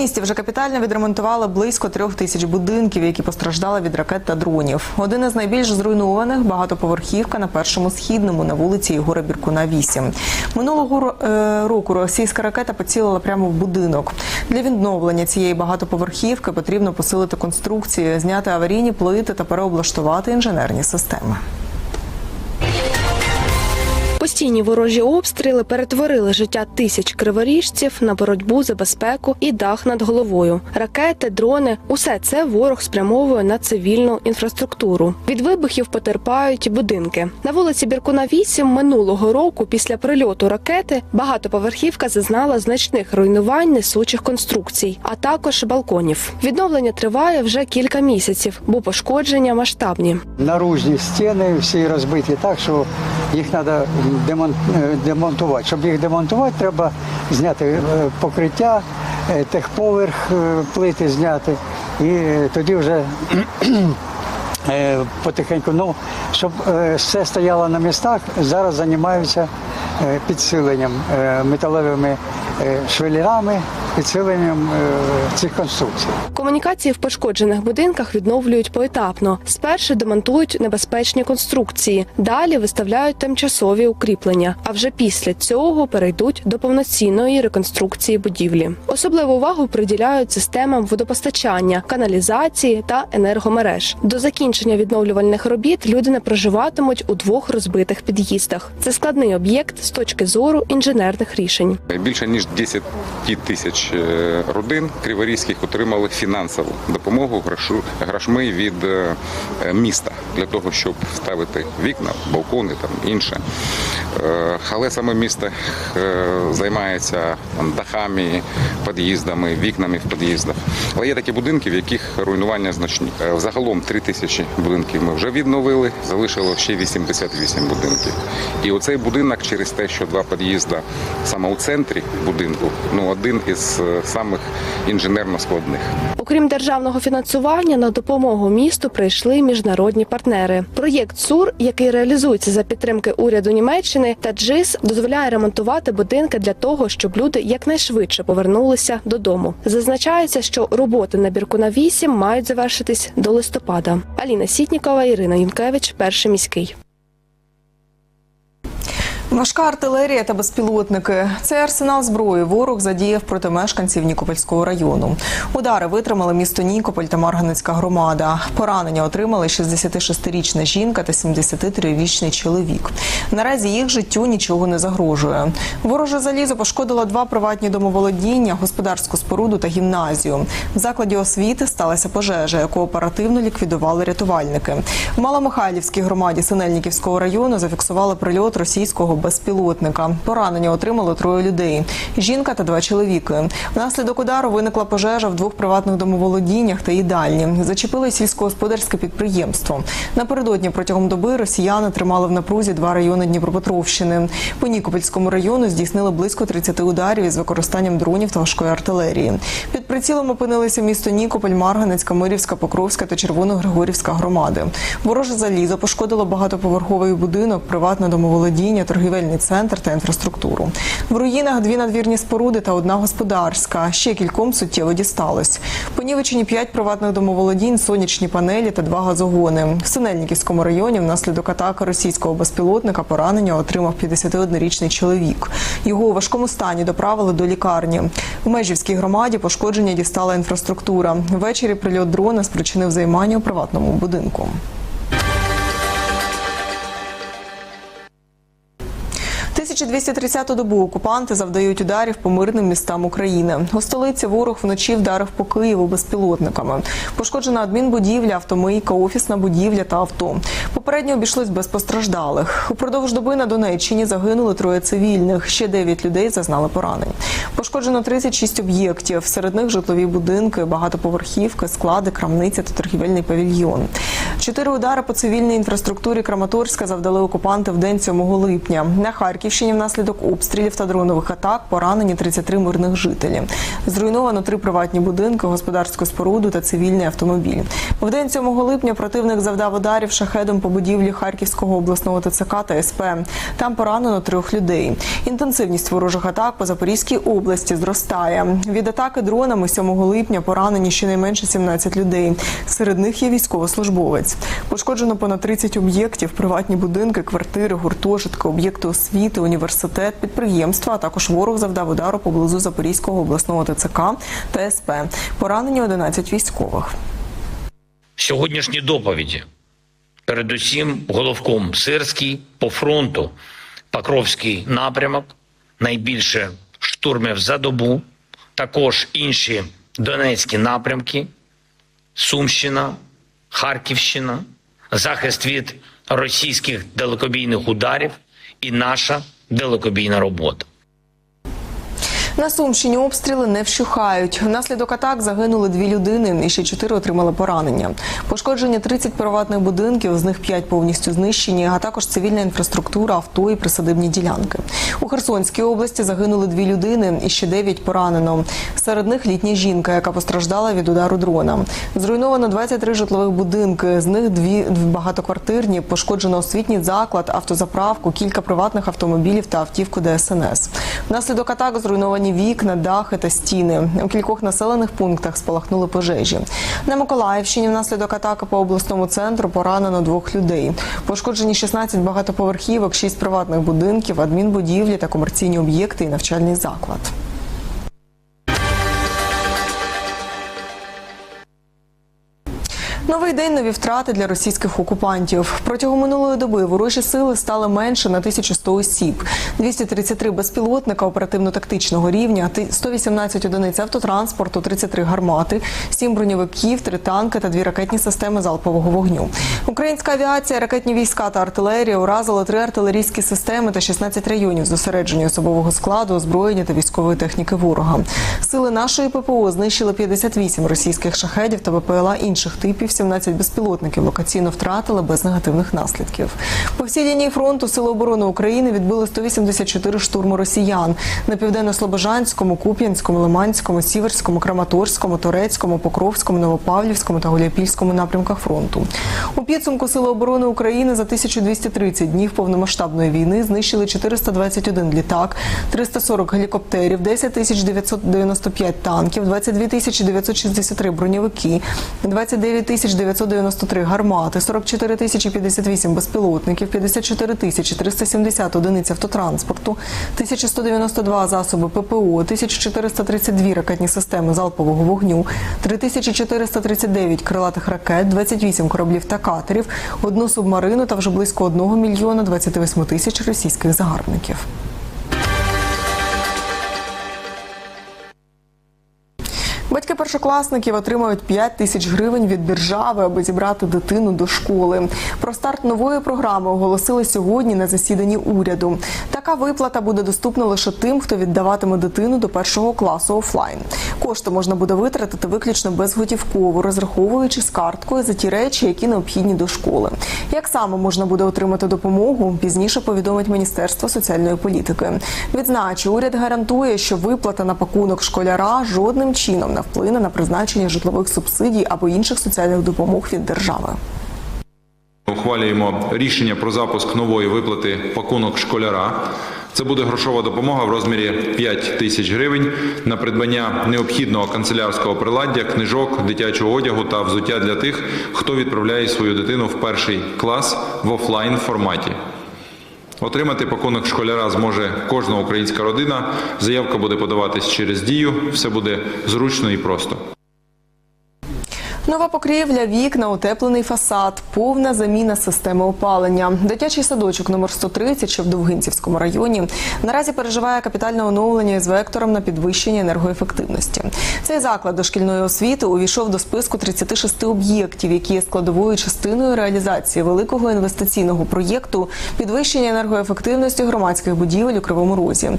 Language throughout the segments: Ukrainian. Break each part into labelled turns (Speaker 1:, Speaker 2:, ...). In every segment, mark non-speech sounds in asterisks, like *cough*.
Speaker 1: Місті вже капітально відремонтували близько трьох тисяч будинків, які постраждали від ракет та дронів. Один із найбільш зруйнованих багатоповерхівка на першому східному на вулиці Єгора Біркуна 8. Минулого е, року російська ракета поцілила прямо в будинок. Для відновлення цієї багатоповерхівки потрібно посилити конструкції, зняти аварійні плити та переоблаштувати інженерні системи.
Speaker 2: Постійні ворожі обстріли перетворили життя тисяч криворіжців на боротьбу за безпеку і дах над головою. Ракети, дрони усе це ворог спрямовує на цивільну інфраструктуру. Від вибухів потерпають будинки. На вулиці Біркуна 8 минулого року, після прильоту ракети, багатоповерхівка зазнала значних руйнувань несучих конструкцій, а також балконів. Відновлення триває вже кілька місяців, бо пошкодження масштабні.
Speaker 3: наружні стіни всі розбиті так, що їх треба демонтувати. Щоб їх демонтувати, треба зняти е, покриття, е, техповерх е, плити зняти. І е, тоді вже *clears throat* е, потихеньку, ну, щоб е, все стояло на містах, зараз займаються е, підсиленням е, металевими е, швелерами, підсиленням е, цих конструкцій.
Speaker 2: Комунікації в пошкоджених будинках відновлюють поетапно. Спершу демонтують небезпечні конструкції, далі виставляють тимчасові укріплення. А вже після цього перейдуть до повноцінної реконструкції будівлі. Особливу увагу приділяють системам водопостачання, каналізації та енергомереж. До закінчення відновлювальних робіт люди не проживатимуть у двох розбитих під'їздах. Це складний об'єкт з точки зору інженерних рішень.
Speaker 4: Більше ніж 10 тисяч е, родин криворізьких отримали фінансову допомогу грошми від е, міста для того, щоб вставити вікна, балкони там інше. Е, Але саме місто е, займається дахами, під'їздами, вікнами в під'їздах. Але є такі будинки, в яких руйнування значні. Е, Взагалом 3 тисячі будинків ми вже відновили, залишило ще 88 будинків. І оцей будинок через те, що два під'їзди саме у центрі будинку, ну один із самих інженерно складних.
Speaker 2: Окрім державного фінансування, на допомогу місту прийшли міжнародні партнери. Проєкт СУР, який реалізується за підтримки уряду Німеччини та ДЖИС, дозволяє ремонтувати будинки для того, щоб люди якнайшвидше повернулися додому. Зазначається, що роботи на бірку на 8 мають завершитись до листопада. Аліна Сітнікова, Ірина Юнкевич, перший міський.
Speaker 1: Важка артилерія та безпілотники. Цей арсенал зброї ворог задіяв проти мешканців Нікопольського району. Удари витримали місто Нікополь та Марганецька громада. Поранення отримали 66-річна жінка та 73-річний чоловік. Наразі їх життю нічого не загрожує. Вороже залізо пошкодило два приватні домоволодіння, господарську споруду та гімназію. В закладі освіти сталася пожежа, яку оперативно ліквідували рятувальники. В Маломихайлівській громаді Синельниківського району зафіксували прильот російського безпілотника. Поранення отримало троє людей: жінка та два чоловіки. Внаслідок удару виникла пожежа в двох приватних домоволодіннях та їдальні. Зачепили сільськогосподарське підприємство. Напередодні протягом доби росіяни тримали в напрузі два райони Дніпропетровщини. По Нікопольському району здійснили близько 30 ударів із використанням дронів та важкої артилерії. Під прицілом опинилися місто Нікополь, Марганецька, Мирівська, Покровська та Червоногригорівська громади. Вороже залізо пошкодило багатоповерховий будинок, приватне домоволодіння, торгівельний центр та інфраструктуру. В руїнах дві надвірні споруди та одна господарська. Ще кільком суттєво дісталось. Понівечені п'ять приватних домоволодінь, сонячні панелі та два газогони. В Синельниківському районі внаслідок атаки російського безпілотника поранення отримав 51-річний чоловік. Його у важкому стані доправили до лікарні. В Межівській громаді пошкодження дістала інфраструктура. Ввечері прильот дрона спричинив займання у приватному будинку. – 1230-ту добу окупанти завдають ударів по мирним містам України. У столиці ворог вночі вдарив по Києву безпілотниками. Пошкоджена адмінбудівля, автомийка, офісна будівля та авто. Попередньо обійшлось без постраждалих. Упродовж доби на Донеччині загинули троє цивільних. Ще 9 людей зазнали поранень. Пошкоджено 36 об'єктів. Серед них житлові будинки, багатоповерхівки, склади, крамниця та торгівельний павільйон. Чотири удари по цивільній інфраструктурі Краматорська завдали окупанти в день 7 липня. На Харківщині Миколаївщині внаслідок обстрілів та дронових атак поранені 33 мирних жителі. Зруйновано три приватні будинки, господарську споруду та цивільний автомобіль. В день 7 липня противник завдав ударів шахедом по будівлі Харківського обласного ТЦК та СП. Там поранено трьох людей. Інтенсивність ворожих атак по Запорізькій області зростає. Від атаки дронами 7 липня поранені щонайменше 17 людей. Серед них є військовослужбовець. Пошкоджено понад 30 об'єктів, приватні будинки, квартири, гуртожитки, об'єкти освіти, університет, підприємства. А також ворог завдав удару поблизу Запорізького обласного ТЦК та СП. Поранені 11 військових.
Speaker 5: сьогоднішні доповіді. Передусім, головком Сирський по фронту, Покровський напрямок, найбільше штурмів за добу, також інші Донецькі напрямки, Сумщина, Харківщина, захист від російських далекобійних ударів і наша далекобійна робота.
Speaker 1: На Сумщині обстріли не вщухають. Внаслідок атак загинули дві людини, і ще чотири отримали поранення. Пошкоджені 30 приватних будинків, з них 5 повністю знищені, а також цивільна інфраструктура, авто і присадибні ділянки. У Херсонській області загинули дві людини, і ще 9 поранено. Серед них літня жінка, яка постраждала від удару дрона. Зруйновано 23 житлових будинки, з них дві багатоквартирні, пошкоджено освітній заклад, автозаправку, кілька приватних автомобілів та автівку ДСНС. Внаслідок атак зруйновані вікна, дахи та стіни. У кількох населених пунктах спалахнули пожежі. На Миколаївщині внаслідок атаки по обласному центру поранено двох людей. Пошкоджені 16 багатоповерхівок, 6 приватних будинків, адмінбудівлі та комерційні об'єкти і навчальний заклад. Новий день нові втрати для російських окупантів. Протягом минулої доби ворожі сили стали менше на 1100 осіб, 233 безпілотника оперативно-тактичного рівня, ти- 118 одиниць автотранспорту, 33 гармати, 7 броньовиків, 3 танки та 2 ракетні системи залпового вогню. Українська авіація, ракетні війська та артилерія уразили 3 артилерійські системи та 16 районів зосередження особового складу, озброєння та військової техніки ворога. Сили нашої ППО знищили 58 російських шахедів та БПЛА інших типів, 17 безпілотників локаційно втратили без негативних наслідків. По всій лінії фронту Сили оборони України відбили 184 штурму росіян на південно-слобожанському, Куп'янському, Лиманському, Сіверському, Краматорському, Торецькому, Покровському, Новопавлівському та Гуляйпільському напрямках фронту. У підсумку Сили оборони України за 1230 днів повномасштабної війни знищили 421 літак, 340 гелікоптерів, 10 995 танків, 22 963 броньовики, 29 993 гармати, 44 058 безпілотників, 54 370 одиниць автотранспорту, 1192 засоби ППО, 1432 ракетні системи залпового вогню, 3439 крилатих ракет, 28 кораблів та катерів, одну субмарину та вже близько 1 мільйона 28 тисяч російських загарбників. Батьки першокласників отримають 5 тисяч гривень від держави, аби зібрати дитину до школи. Про старт нової програми оголосили сьогодні на засіданні уряду. Така виплата буде доступна лише тим, хто віддаватиме дитину до першого класу офлайн. Кошти можна буде витратити виключно безготівково, розраховуючи з карткою за ті речі, які необхідні до школи. Як саме можна буде отримати допомогу, пізніше повідомить Міністерство соціальної політики. Відзначу, уряд гарантує, що виплата на пакунок школяра жодним чином не вплине на призначення житлових субсидій або інших соціальних допомог від держави.
Speaker 6: Ухвалюємо рішення про запуск нової виплати пакунок школяра. Це буде грошова допомога в розмірі 5 тисяч гривень на придбання необхідного канцелярського приладдя, книжок, дитячого одягу та взуття для тих, хто відправляє свою дитину в перший клас в офлайн форматі. Отримати пакунок школяра зможе кожна українська родина. Заявка буде подаватись через дію. Все буде зручно і просто.
Speaker 1: Нова покрівля, вікна, утеплений фасад, повна заміна системи опалення. Дитячий садочок номер 130, що в Довгинцівському районі, наразі переживає капітальне оновлення із вектором на підвищення енергоефективності. Цей заклад дошкільної освіти увійшов до списку 36 об'єктів, які є складовою частиною реалізації великого інвестиційного проєкту підвищення енергоефективності громадських будівель у Кривому Розі.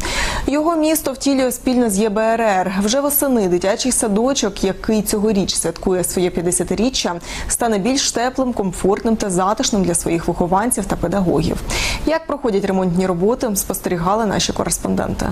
Speaker 1: Його місто втілює спільно з ЄБРР. Вже восени дитячий садочок, який цьогоріч святкує своє 50-річчя стане більш теплим, комфортним та затишним для своїх вихованців та педагогів. Як проходять ремонтні роботи, спостерігали наші кореспонденти.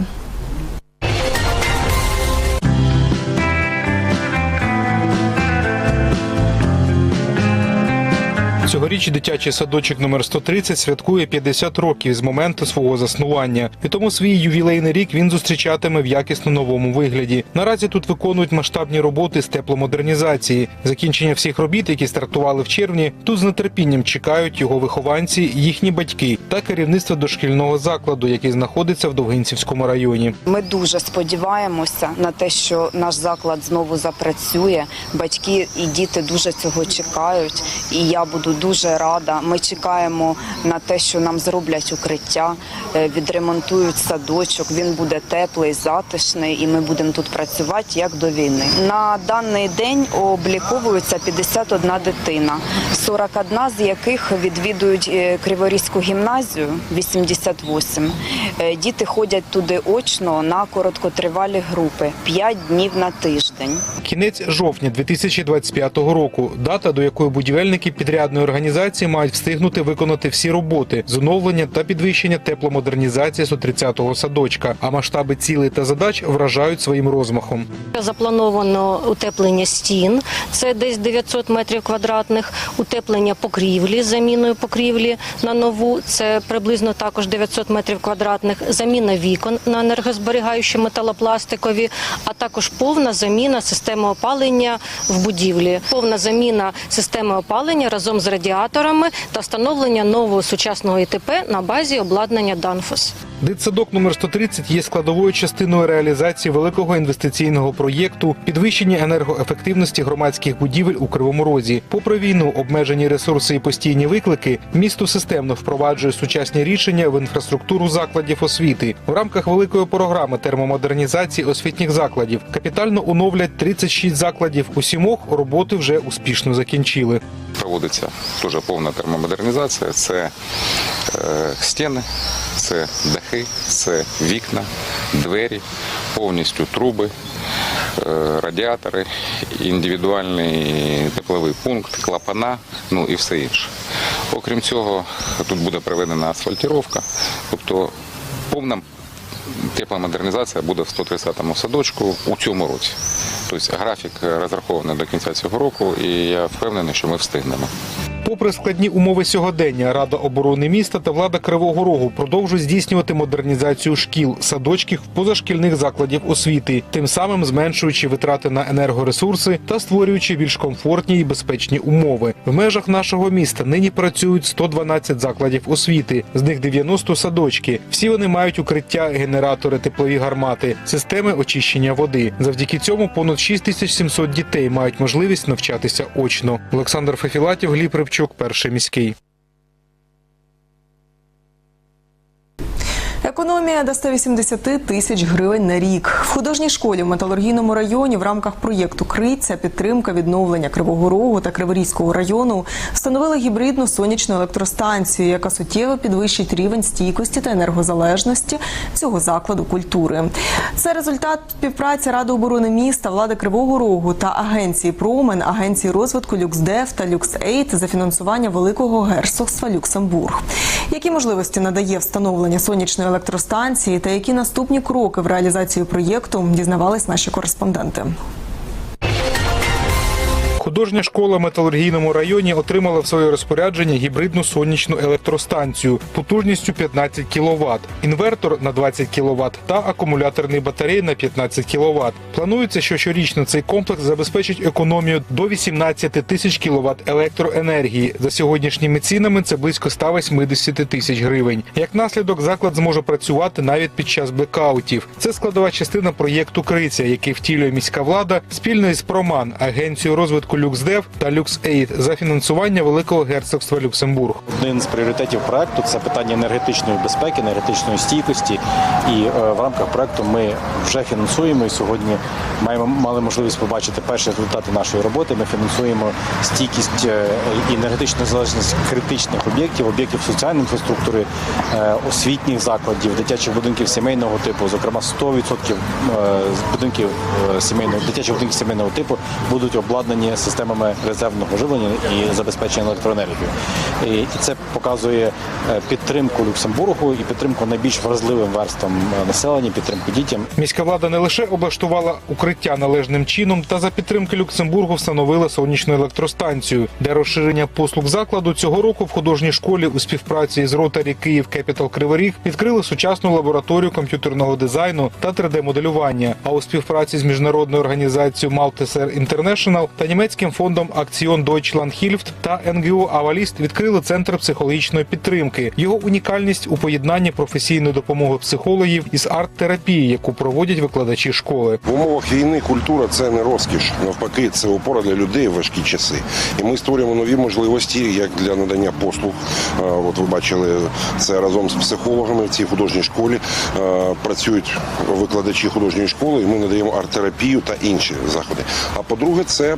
Speaker 7: Цьогоріч дитячий садочок номер 130 святкує 50 років з моменту свого заснування. І тому свій ювілейний рік він зустрічатиме в якісно новому вигляді. Наразі тут виконують масштабні роботи з тепломодернізації. Закінчення всіх робіт, які стартували в червні, тут з нетерпінням чекають його вихованці, їхні батьки та керівництво дошкільного закладу, який знаходиться в Довгинцівському районі.
Speaker 8: Ми дуже сподіваємося на те, що наш заклад знову запрацює. Батьки і діти дуже цього чекають, і я буду дуже рада. Ми чекаємо на те, що нам зроблять укриття, е, відремонтують садочок. Він буде теплий, затишний, і ми будемо тут працювати як до війни. На даний день обліковується 51 дитина, 41 з яких відвідують е, Криворізьку гімназію, 88. Е, Діти ходять туди очно на короткотривалі групи 5 днів на тиждень.
Speaker 7: Кінець жовтня 2025 року. Дата, до якої будівельники підрядної організації мають встигнути виконати всі роботи з оновлення та підвищення тепломодернізації 130-го садочка. А масштаби цілей та задач вражають своїм розмахом.
Speaker 9: Заплановано утеплення стін, це десь 900 метрів квадратних, утеплення покрівлі заміною покрівлі на нову, це приблизно також 900 метрів квадратних, заміна вікон на енергозберігаючі металопластикові, а також повна заміна системи опалення в будівлі, повна заміна системи опалення разом з радіаторами та встановлення нового сучасного ІТП на базі обладнання Данфос.
Speaker 7: Дитсадок номер 130 є складовою частиною реалізації великого інвестиційного проєкту підвищення енергоефективності громадських будівель у Кривому Розі. Попри війну, обмежені ресурси і постійні виклики, місто системно впроваджує сучасні рішення в інфраструктуру закладів освіти в рамках великої програми термомодернізації освітніх закладів. Капітально оновлять 36 закладів. У сімох роботи вже успішно закінчили.
Speaker 4: Проводиться дуже повна термомодернізація. Це е, стіни, це дахи, це вікна, двері, повністю труби, е, радіатори, індивідуальний тепловий пункт, клапана, ну і все інше. Окрім цього, тут буде проведена асфальтіровка, тобто повна тепломодернізація буде в 130-му садочку у цьому році. Тобто графік розрахований до кінця цього року, і я впевнений, що ми встигнемо.
Speaker 7: Попри складні умови сьогодення, Рада оборони міста та влада Кривого Рогу продовжують здійснювати модернізацію шкіл, садочків, позашкільних закладів освіти, тим самим зменшуючи витрати на енергоресурси та створюючи більш комфортні і безпечні умови. В межах нашого міста нині працюють 112 закладів освіти, з них 90 садочки. Всі вони мають укриття, генератори, теплові гармати, системи очищення води. Завдяки цьому понад 6700 дітей мають можливість навчатися очно. Олександр Фефілатів, Гліб Рибчук, перший міський.
Speaker 1: Економія до 180 тисяч гривень на рік. В художній школі в металургійному районі в рамках проєкту Криця підтримка відновлення Кривого Рогу та Криворізького району встановили гібридну сонячну електростанцію, яка суттєво підвищить рівень стійкості та енергозалежності цього закладу культури. Це результат співпраці Ради оборони міста, влади Кривого Рогу та агенції Промен, агенції розвитку Люксдев та Люксейд за фінансування Великого герцогства Люксембург. Які можливості надає встановлення сонячної електростанції та які наступні кроки в реалізацію проєкту дізнавались наші кореспонденти.
Speaker 7: Художня школа в металургійному районі отримала в своє розпорядження гібридну сонячну електростанцію потужністю 15 кВт, інвертор на 20 кВт та акумуляторний батарей на 15 кВт. Планується, що щорічно цей комплекс забезпечить економію до 18 тисяч кВт електроенергії. За сьогоднішніми цінами це близько 180 тисяч гривень. Як наслідок, заклад зможе працювати навіть під час блекаутів. Це складова частина проєкту Криця, який втілює міська влада спільно із Проман, агенцією розвитку Люксдев та Люксейд за фінансування Великого герцогства Люксембург.
Speaker 10: Один з пріоритетів проекту це питання енергетичної безпеки, енергетичної стійкості. І е, в рамках проекту ми вже фінансуємо і сьогодні маємо мали можливість побачити перші результати нашої роботи. Ми фінансуємо стійкість е, і енергетичну залежність критичних об'єктів, об'єктів соціальної інфраструктури, е, освітніх закладів, дитячих будинків сімейного типу. Зокрема, 100% е, будинків сімейного дитячих будинків сімейного типу будуть обладнані системами резервного живлення і забезпечення електроенергією. І це показує е, підтримку Люксембургу і підтримку найбільш вразливим верствам е, населення, підтримку дітям.
Speaker 7: Міська влада не лише облаштувала укриття належним чином, та за підтримки Люксембургу встановила сонячну електростанцію. Для розширення послуг закладу цього року в художній школі у співпраці з Ротарі Київ Кепітал Криворіг відкрили сучасну лабораторію комп'ютерного дизайну та 3D-моделювання. А у співпраці з міжнародною організацією Malteser International та німецьким фондом Акціон Deutschland Hilft та НГО Аваліст відкрили центр психологічної підтримки. Його унікальність у поєднанні професійної допомоги психологів із арт-терапії, яку проводять викладачі школи.
Speaker 11: В умовах війни культура це не розкіш. Навпаки, це опора для людей в важкі часи. І ми створюємо нові можливості як для надання послуг. От ви бачили це разом з психологами в цій художній школі. Працюють викладачі художньої школи, і ми надаємо арт-терапію та інші заходи. А по-друге, це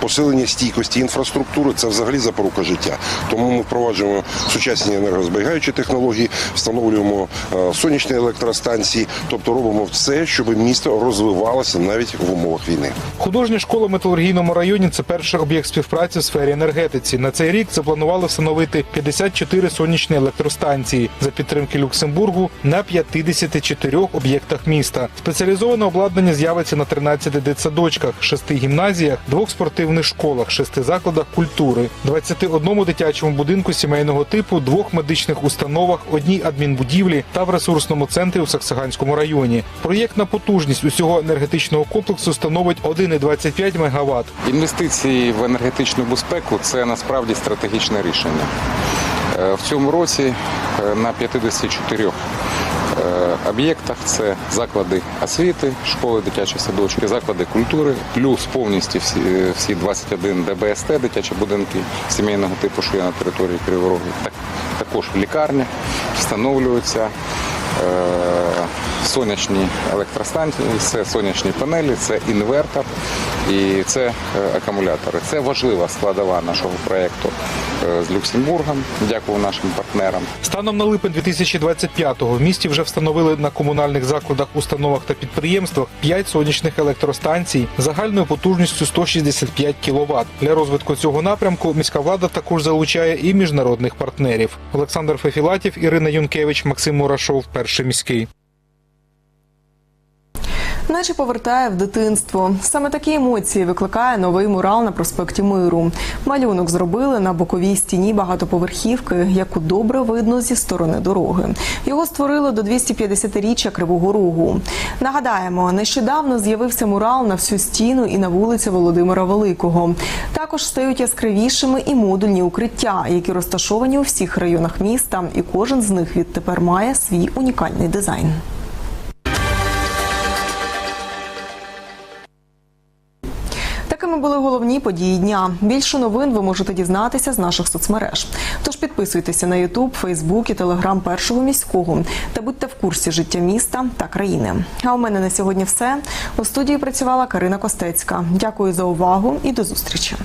Speaker 11: посилення стійкості інфраструктури. Це взагалі запорука життя. Тому ми впроваджуємо сучасні енергозберігаючі технології, встановлюємо е, сонячні електростанції, тобто робимо все, щоб місто розвивалося навіть в умовах війни.
Speaker 7: Художня школа в металургійному районі це перший об'єкт співпраці в сфері енергетиці. На цей рік запланували встановити 54 сонячні електростанції за підтримки Люксембургу на 54 об'єктах міста. Спеціалізоване обладнання з'явиться на 13 дитсадочках, 6 гімназіях, двох спортивних школах, 6 закладах культури, 21 дитячому будинку сімейного типу, двох медичних установах, одній адмінбудівлі та в ресурсному центрі у Саксаганському районі. Проєктна потужність усього енергетичного комплексу становить 1,25 МВт.
Speaker 4: Інвестиції в енергетичну безпеку це насправді стратегічне рішення. Е, В цьому році е, на 54 е, об'єктах це заклади освіти, школи, дитячі садочки, заклади культури, плюс повністю всі, всі 21 ДБСТ, дитячі будинки сімейного типу, що є на території Кривого Рогу. Так, також лікарні встановлюються. е, Сонячні електростанції, це сонячні панелі, це інвертор і це е, акумулятори. Це важлива складова нашого проєкту е, з Люксембургом. Дякую нашим партнерам.
Speaker 7: Станом на липень 2025-го в місті вже встановили на комунальних закладах, установах та підприємствах 5 сонячних електростанцій загальною потужністю 165 кВт. Для розвитку цього напрямку міська влада також залучає і міжнародних партнерів. Олександр Фефілатів, Ірина Юнкевич, Максим Мурашов, перший міський.
Speaker 1: Наче повертає в дитинство. Саме такі емоції викликає новий мурал на проспекті Миру. Малюнок зробили на боковій стіні багатоповерхівки, яку добре видно зі сторони дороги. Його створили до 250-річчя Кривого Рогу. Нагадаємо, нещодавно з'явився мурал на всю стіну і на вулиці Володимира Великого. Також стають яскравішими і модульні укриття, які розташовані у всіх районах міста, і кожен з них відтепер має свій унікальний дизайн. Такими були головні події дня. Більше новин ви можете дізнатися з наших соцмереж. Тож підписуйтеся на Ютуб, Фейсбук і Телеграм першого міського та будьте в курсі життя міста та країни. А у мене на сьогодні все. У студії працювала Карина Костецька. Дякую за увагу і до зустрічі.